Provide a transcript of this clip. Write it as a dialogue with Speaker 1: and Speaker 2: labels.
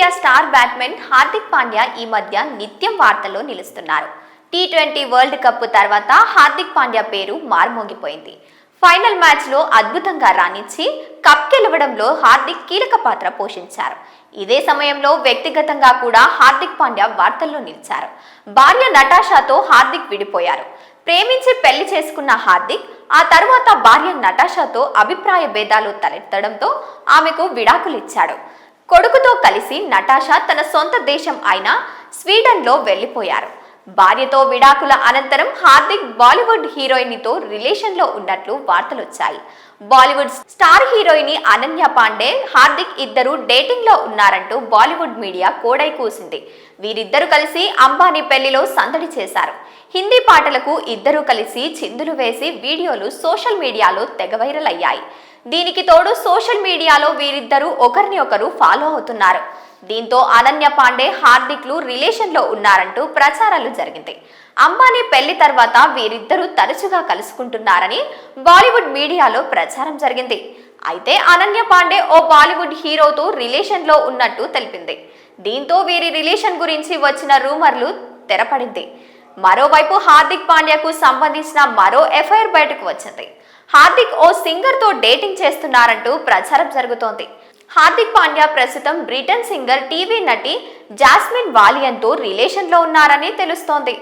Speaker 1: India star batsmen Hardik Pandya ఈ మధ్య నిత్యం వార్తల్లో నిలుస్తున్నారు. టీ ట్వంటీ వరల్డ్ కప్ తర్వాత హార్దిక్ పాండ్యా పేరు మార్మోగిపోయింది. ఫైనల్ మ్యాచ్లో అద్భుతంగా రాణించి కప్ గెలవడంలో హార్దిక్ కీలక పాత్ర పోషించారు. ఇదే సమయంలో వ్యక్తిగతంగా కూడా హార్దిక్ పాండ్యా వార్తల్లో నిలిచారు. భార్య నటాషాతో హార్దిక్ విడిపోయారు. ప్రేమించి పెళ్ళి చేసుకున్న హార్దిక్ ఆ తర్వాత భార్య నటాషాతో అభిప్రాయ భేదాలు తలెత్తడంతో ఆమెకు విడాకులిచ్చాడు. కొడుకుతో కలిసి నటాషా తన సొంత దేశం అయిన స్వీడన్లో వెళ్ళిపోయారు భార్యతో విడాకుల అనంతరం హార్దిక్ బాలీవుడ్ హీరోయిన్తో రిలేషన్లో ఉన్నట్లు వార్తలొచ్చాయి. Bollywood star heroine Ananya Pandey Hardik ఇద్దరు డేటింగ్లో ఉన్నారంటూ బాలీవుడ్ మీడియా కోడై కూసింది. వీరిద్దరూ కలిసి అంబానీ పెళ్ళిలో సందడి చేశారు. హిందీ పాటలకు ఇద్దరూ కలిసి చిందులు వేసి వీడియోలు సోషల్ మీడియాలో తెగ వైరల్ అయ్యాయి. దీనికి తోడు సోషల్ మీడియాలో వీరిద్దరూ ఒకరిని ఒకరు ఫాలో అవుతున్నారు. దీంతో అనన్య పాండే హార్దిక్లు రిలేషన్లో ఉన్నారంటూ ప్రచారాలు జరిగింది. అంబానీ పెళ్ళి తర్వాత వీరిద్దరూ తరచుగా కలుసుకుంటున్నారని బాలీవుడ్ మీడియాలో ప్రచారం జరిగింది. అయితే అనన్య పాండే ఓ బాలీవుడ్ హీరోతో రిలేషన్లో ఉన్నట్టు తెలిపింది. దీంతో వీరి రిలేషన్ గురించి వచ్చిన రూమర్లు తెరపడింది. మరోవైపు హార్దిక్ పాండ్యాకు సంబంధించిన మరో ఎఫ్ఐఆర్ బయటకు వచ్చింది. హార్దిక్ ఓ సింగర్తో డేటింగ్ చేస్తున్నారంటూ ప్రచారం జరుగుతోంది. హార్దిక్ పాండ్యా ప్రస్తుతం బ్రిటన్ సింగర్ టీవీ నటి జాస్మిన్ వాలియన్తో రిలేషన్లో ఉన్నారని తెలుస్తోంది.